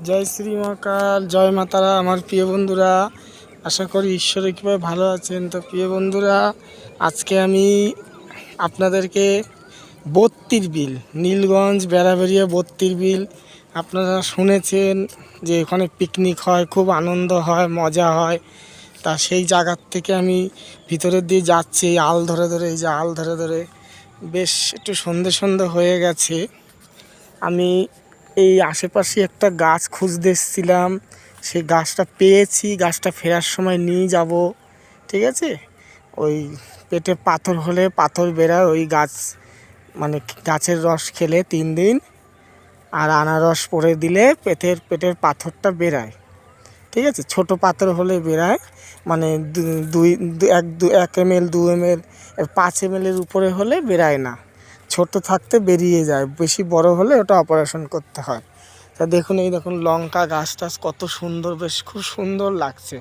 জয় শ্রী মহাকাল জয় মাতারা আমার প্রিয় বন্ধুরা। আশা করি ঈশ্বরে কীভাবে ভালো আছেন। তো প্রিয় বন্ধুরা, আজকে আমি আপনাদেরকে বত্তির বিল, নীলগঞ্জ বেড়াবেড়িয়া বত্তির বিল, আপনারা শুনেছেন যে ওখানে পিকনিক হয়, খুব আনন্দ হয়, মজা হয়। তা সেই জায়গার থেকে আমি ভিতরের দিয়ে যাচ্ছি, আল ধরে ধরে, এই যে আল ধরে ধরে। বেশ একটু সন্ধে সন্ধে হয়ে গেছে। আমি এই আশেপাশে একটা গাছ খুঁজতে এসেছিলাম। সেই গাছটা পেয়েছি, গাছটা ফেরার সময় নিয়ে যাব, ঠিক আছে? ওই পেটে পাথর হলে পাথর বেরায়, ওই গাছ মানে গাছের রস খেলে তিন দিন, আর আনারস পরে দিলে পেটের পেটের পাথরটা বেরায়, ঠিক আছে? ছোট পাথর হলে বেরায় মানে দুই, এক দু এক এম এল, দু এম এল, পাঁচ এম এর উপরে হলে বেরায় না। ছোট থাকতে বেরিয়ে যায়, বেশি বড় হলে ওটা অপারেশন করতে হয়। তা দেখুন, এই দেখুন লঙ্কা গাছ টাছ কত সুন্দর, বেশ খুব সুন্দর লাগছে।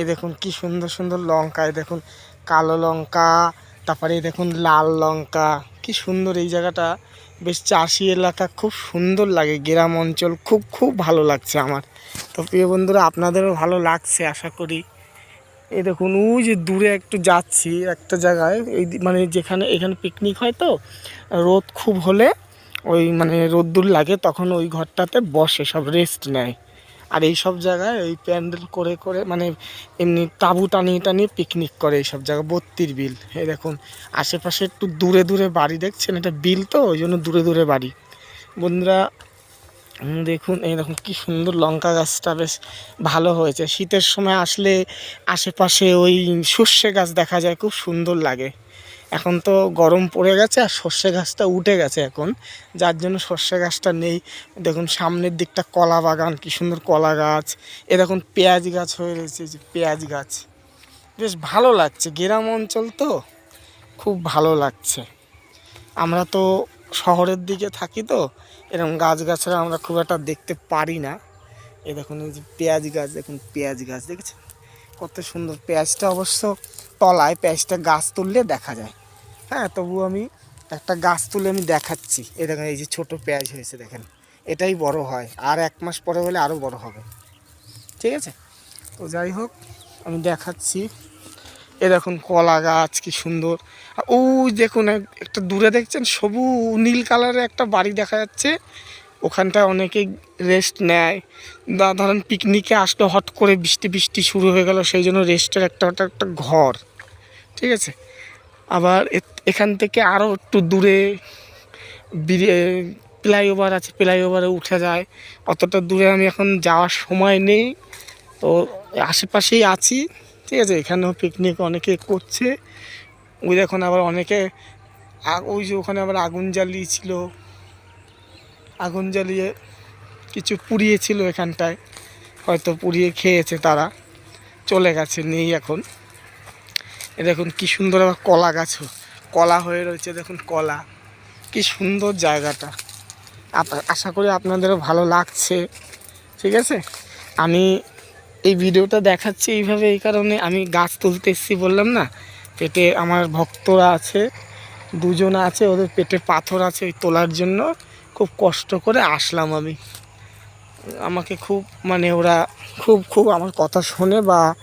এই দেখুন কি সুন্দর সুন্দর লঙ্কা, এই দেখুন কালো লঙ্কা, তারপরে এই দেখুন লাল লঙ্কা, কি সুন্দর এই জায়গাটা। বেশ চাষি এলাকা, খুব সুন্দর লাগে, গ্রাম অঞ্চল, খুব খুব ভালো লাগছে আমার। তো প্রিয় বন্ধুরা, আপনাদেরও ভালো লাগছে, আশা করি। এই দেখুন, ওই যে দূরে একটু যাচ্ছি একটা জায়গায়, এই মানে যেখানে, এখানে পিকনিক হয় তো, রোদ খুব হলে ওই মানে রোদ্দুর লাগে, তখন ওই ঘরটাতে বসে, সব রেস্ট নেয়। আর এই সব জায়গায় ওই প্যান্ডেল করে করে মানে এমনি তাঁবু টানিয়ে টানিয়ে পিকনিক করে এই সব জায়গায় বত্তির বিল। এই দেখুন, আশেপাশে একটু দূরে দূরে বাড়ি দেখছেন, এটা বিল তো, ওই জন্য দূরে দূরে বাড়ি। বন্ধুরা দেখুন, এই দেখুন কি সুন্দর লঙ্কা গাছটা, বেশ ভালো হয়েছে। শীতের সময় আসলে আশেপাশে ওই সর্ষে গাছ দেখা যায়, খুব সুন্দর লাগে। এখন তো গরম পড়ে গেছে আর সর্ষে গাছটা উঠে গেছে এখন। যার জন্য সর্ষে গাছটা নেই। দেখুন, সামনের দিকটা কলা বাগান, কি সুন্দর কলা গাছ। এ দেখুন, পেঁয়াজ গাছ হয়ে রয়েছে যে পেঁয়াজ গাছ। বেশ ভালো লাগছে। গ্রাম অঞ্চল তো, খুব ভালো লাগছে। আমরা তো শহরের দিকে থাকি তো, এরকম গাছগাছরা আমরা খুব একটা দেখতে পারি না। এ দেখুন যে পেঁয়াজ গাছ, দেখুন পেঁয়াজ গাছ, দেখেছেন? কত সুন্দর পেঁয়াজটা অবশ্য তলায় পেঁয়াজটা গাছ তুললে দেখা যায়। হ্যাঁ তবু আমি একটা গাছ তুলে আমি দেখাচ্ছি। এই দেখেন, এই যে ছোট পেঁয়াজ হয়েছে, দেখেন। এটাই বড় হয়, আর এক মাস পরে হলে আরও বড় হবে। ঠিক আছে? তো যাই হোক, আমি দেখাচ্ছি। এ দেখুন কলা গাছ, কি সুন্দর। ওই দেখুন, এক- একটা দূরে দেখছেন সবু, নীল কালারের একটা বাড়ি দেখা যাচ্ছে। ওখানটায় অনেকেই রেস্ট নেয়। ধরেন পিকনিকে আসলো, হট করে বৃষ্টি বৃষ্টি শুরু হয়ে গেল, সেই জন্য রেস্টের একটা ওটা একটা ঘর। ঠিক আছে? আবার এখান থেকে আরও একটু দূরে ফ্লাইওভার আছে ফ্লাইওভারে উঠে যায়। অতটা দূরে আমি এখন যাওয়ার সময় নেই। তো আশেপাশেই আছি। ঠিক আছে, এখানেও পিকনিক অনেকে করছে। ওই দেখুন আবার অনেকে ওই যে ওখানে আবার আগুন জ্বালিয়েছিল। আগুন জ্বালিয়ে কিছু পুড়িয়েছিল এখানটায়। হয়তো পুড়িয়ে খেয়েছে তারা। চলে গেছে, নেই এখন। এ দেখুন কি সুন্দর আবার কলা গাছও কলা হয়ে রয়েছে দেখুন কলা। কি সুন্দর জায়গাটা। আশা করি আপনাদেরও ভালো লাগছে। ঠিক আছে? আমি এই ভিডিওটা দেখাচ্ছি এইভাবে, এই কারণে আমি গাছ তুলতে এসেছি বললাম না? পেটে আমার ভক্তরা আছে, দুজন আছে, ওদের পেটে পাথর আছে ওই তোলার জন্য। খুব কষ্ট করে আসলাম আমি। আমাকে খুব মানে ওরা খুব খুব আমার কথা শোনে বা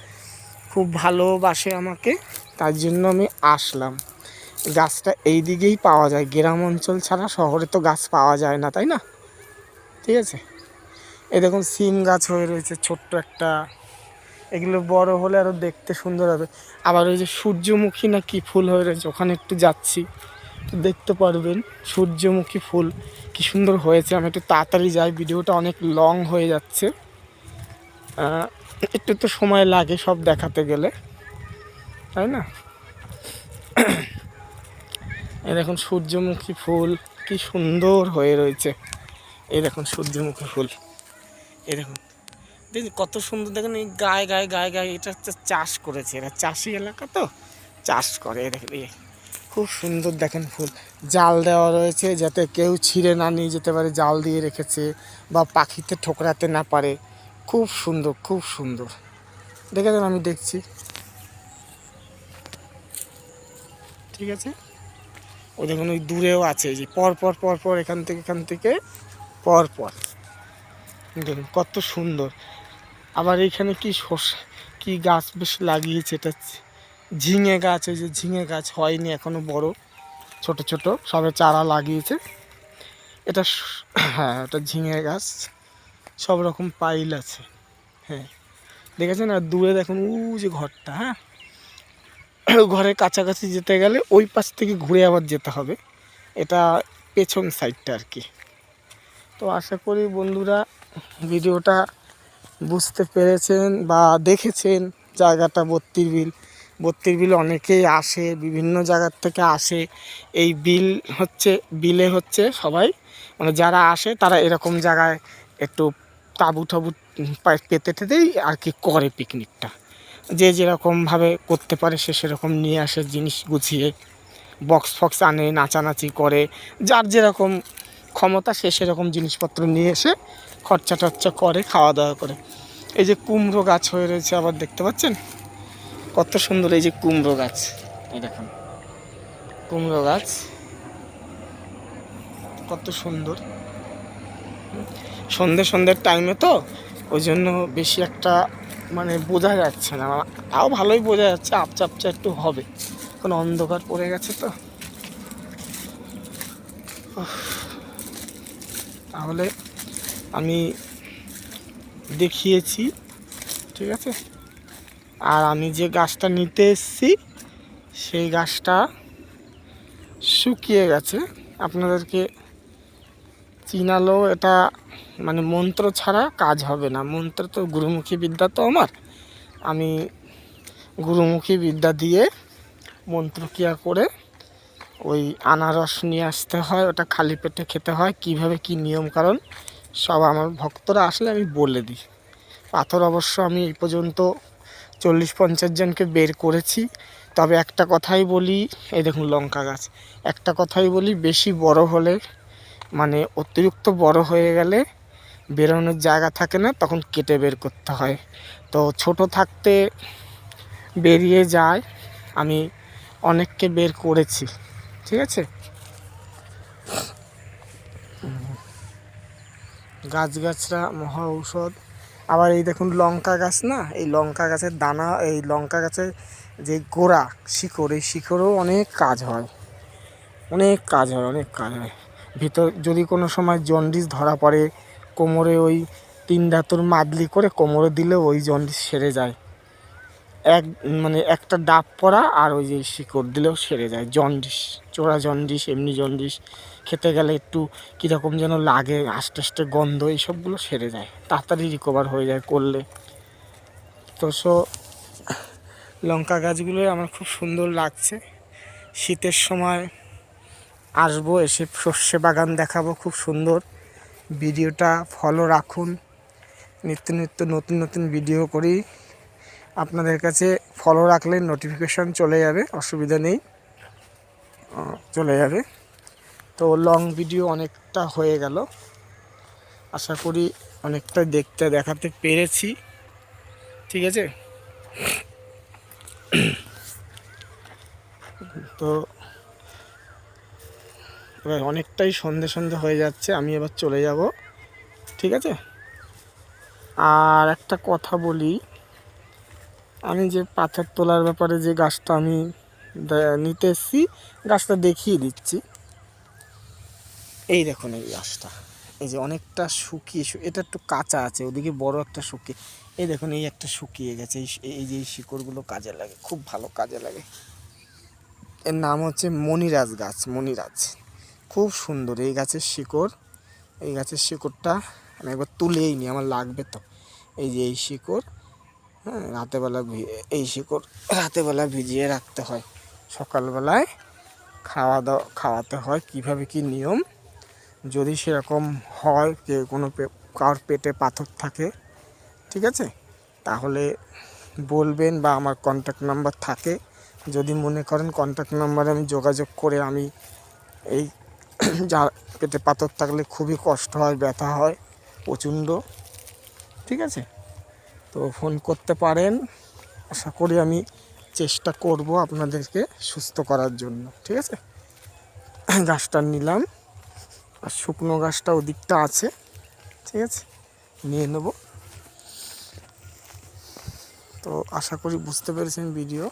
খুব ভালোবাসে আমাকে, তার জন্য আমি আসলাম। গাছটা এই দিকেই পাওয়া যায়, গ্রাম অঞ্চল ছাড়া শহরে তো গাছ পাওয়া যায় না, তাই না? ঠিক আছে? এই দেখুন, সিম গাছ হয়ে রয়েছে, ছোট্ট একটা। এগুলো বড় হলে আরও দেখতে সুন্দর হবে। আবার ওই যে সূর্যমুখী না কি ফুল হয়ে রয়েছে, ওখানে একটু যাচ্ছি। তো দেখতে পারবেন, সূর্যমুখী ফুল। কি সুন্দর হয়েছে, আমি একটু তাড়াতাড়ি যাই, ভিডিওটা অনেক লং হয়ে যাচ্ছে। একটু তো সময় লাগে সব দেখাতে গেলে। তাই না? এই দেখুন, সূর্যমুখী ফুল, কি সুন্দর হয়ে রয়েছে। এই দেখুন, সূর্যমুখী ফুল। এই দেখুন কত সুন্দর, দেখুন এই গায়ে গায়ে গায়ে গায়ে এটা হচ্ছে চাষ করেছে এরা। চাষি এলাকা তো, চাষ করে দেখেন খুব সুন্দর দেখেন ফুল। জাল দেওয়া রয়েছে যাতে কেউ ছিঁড়ে না নিয়ে যেতে পারে, জাল দিয়ে রেখেছে বা পাখিতে ঠোকরাতে না পারে। খুব সুন্দর খুব সুন্দর। দেখেছেন আমি দেখছি। ঠিক আছে? ওই দেখুন ওই দূরেও আছে যে পর পর পর পর, এখান থেকে এখান থেকে, পর পর। দেখুন, কত সুন্দর। আবার এখানে কি শসা কি গাছ বেশ লাগিয়েছে, এটা ঝিঙে গাছ, এই যে ঝিঙে গাছ হয়নি, এখনও বড়, ছোট ছোট, সবে চারা লাগিয়েছে। এটা হ্যাঁ এটা ঝিঙে গাছ, সব রকম পাইল আছে হ্যাঁ। দেখেছেন? আর দূরে দেখুন উ যে ঘরটা হ্যাঁ? ঘরের কাছাকাছি যেতে গেলে ওই পাশ থেকে ঘুরে আবার যেতে হবে। এটা পেছন সাইডটা আর কি। তো আশা করি বন্ধুরা ভিডিওটা বুঝতে পেরেছেন বা দেখেছেন জায়গাটা বত্তির বিল। বত্তির বিল অনেকেই আসে, বিভিন্ন জায়গার থেকে আসে। এই বিল হচ্ছে, বিলে হচ্ছে সবাই মানে যারা আসে তারা এরকম জায়গায় একটু তাবু টাবু পেতে টেতেই আর কি করে পিকনিকটা। যে যেরকমভাবে করতে পারে সে সেরকম নিয়ে আসে জিনিস গুছিয়ে, বক্স ফক্স আনে, নাচানাচি করে, যার যেরকম ক্ষমতা সে সেরকম জিনিসপত্র নিয়ে এসে খরচা টরচা করে, খাওয়া দাওয়া করে। এই যে কুমড়ো গাছ হয়ে রয়েছে আবার দেখতে পাচ্ছেন? কত সুন্দর এই যে কুমড়ো গাছ। এই দেখুন, কুমড়ো গাছ। কত সুন্দর। সন্ধে সন্ধ্যের টাইমে তো ওই জন্য বেশি একটা মানে বোঝা যাচ্ছে না। তাও ভালোই বোঝা যাচ্ছে আপচা আপচা একটু হবে। এখন অন্ধকার পড়ে গেছে তো। তাহলে আমি দেখিয়েছি, ঠিক আছে? আর আমি যে গাছটা নিতে এসেছি, সেই গাছটা শুকিয়ে গেছে। আপনাদেরকে চিনালো এটা মানে মন্ত্র ছাড়া কাজ হবে না। মন্ত্র তো গুরুমুখী বিদ্যা তো আমার। আমি গুরুমুখী বিদ্যা দিয়ে মন্ত্রক্রিয়া করে ওই আনারস নিয়ে আসতে হয়, ওটা খালি পেটে খেতে হয়। কীভাবে কি নিয়ম কারণ সব আমার ভক্তরা আসলে আমি বলে দিই। পাথর অবশ্য আমি এই পর্যন্ত চল্লিশ পঞ্চাশ জনকে বের করেছি। তবে একটা কথাই বলি, এই দেখুন লঙ্কা গাছ। একটা কথাই বলি, বেশি বড় হলে মানে অতিরিক্ত বড় হয়ে গেলে বেরোনোর জায়গা থাকে না, তখন কেটে বের করতে হয়। তো ছোট থাকতে বেরিয়ে যায়, আমি অনেককে বের করেছি, ঠিক আছে? গাছগাছরা, মহা ঔষধ। আবার এই দেখুন লঙ্কা গাছ না? এই লঙ্কা গাছের দানা, এই লঙ্কা গাছের যে গোড়া, শিকড়, এই শিকড়েও অনেক কাজ হয়। অনেক কাজ হয়, অনেক কাজ হয়। ভিতর যদি কোনো সময় জন্ডিস ধরা পড়ে, কোমরে ওই তিন ধাতুর মাদলি করে কোমরে দিলে ওই জন্ডিস সেরে যায়। এক মানে একটা ডাব পরা আর ওই যে শিকড় দিলেও সেরে যায়। জন্ডিস, চোরা জন্ডিস, এমনি জন্ডিস, খেতে গেলে একটু কীরকম যেন লাগে, আস্তে আস্তে গন্ধ, এইসবগুলো সেরে যায়। তাড়াতাড়ি রিকভার হয়ে যায় করলে। তো সো, লঙ্কা গাছগুলো আমার খুব সুন্দর লাগছে। শীতের সময় আসব, এসে সর্ষে বাগান দেখাবো খুব সুন্দর। ভিডিওটা ফলো রাখুন। নিত্য নিত্য নতুন নতুন ভিডিও করি। আপনাদের কাছে ফলো রাখলে নোটিফিকেশান চলে যাবে, অসুবিধা নেই। চলে যাবে। তো লং ভিডিও অনেকটা হয়ে গেল। আশা করি অনেকটা দেখতে, দেখাতে পেরেছি। ঠিক আছে? তো এবার অনেকটাই সন্ধে সন্ধে হয়ে যাচ্ছে, আমি এবার চলে যাব। ঠিক আছে? আর একটা কথা বলি আমি যে পাথর তোলার ব্যাপারে যে গাছটা আমি নিতে এসেছি, গাছটা দেখিয়ে দিচ্ছি। এই দেখুন এই গাছটা। এই যে অনেকটা শুকিয়ে এটা একটু কাঁচা আছে, ওদিকে বড় একটা শুকিয়ে এই দেখুন, এই একটা শুকিয়ে গেছে। এই যে এই শিকড়গুলো কাজে লাগে, খুব ভালো কাজে লাগে। এর নাম হচ্ছে মণিরাজ গাছ মণিরাজ খুব সুন্দর এই গাছের শিকড়। এই গাছের শিকড়টা আমি একবার তুলেই নি, আমার লাগবে তো। এই যে এই শিকড়। হ্যাঁ রাতেবেলা এই শিকড় রাতেবেলা ভিজিয়ে রাখতে হয়। সকালবেলায় খাওয়া দাওয়া খাওয়াতে হয়। কীভাবে কি নিয়ম? যদি সেরকম হয়, যে কোনো কারোর পেটে পাথর থাকে, ঠিক আছে? তাহলে বলবেন বা আমার কন্ট্যাক্ট নাম্বার থাকে। যদি মনে করেন কন্ট্যাক্ট নাম্বারে আমি যোগাযোগ করে আমি এই যা পেটে পাথর থাকলে খুবই কষ্ট হয়, ব্যথা হয়, প্রচণ্ড, ঠিক আছে? তো ফোন করতে পারেন। আশা করি আমি চেষ্টা করব আপনাদেরকে সুস্থ করার জন্য, ঠিক আছে? গাছটা নিলাম। আর শুকনো গাছটা ওদিকটা আছে, ঠিক আছে? নিয়ে নেব। তো আশা করি বুঝতে পেরেছেন ভিডিও।